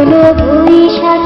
কোনো বৈশাখ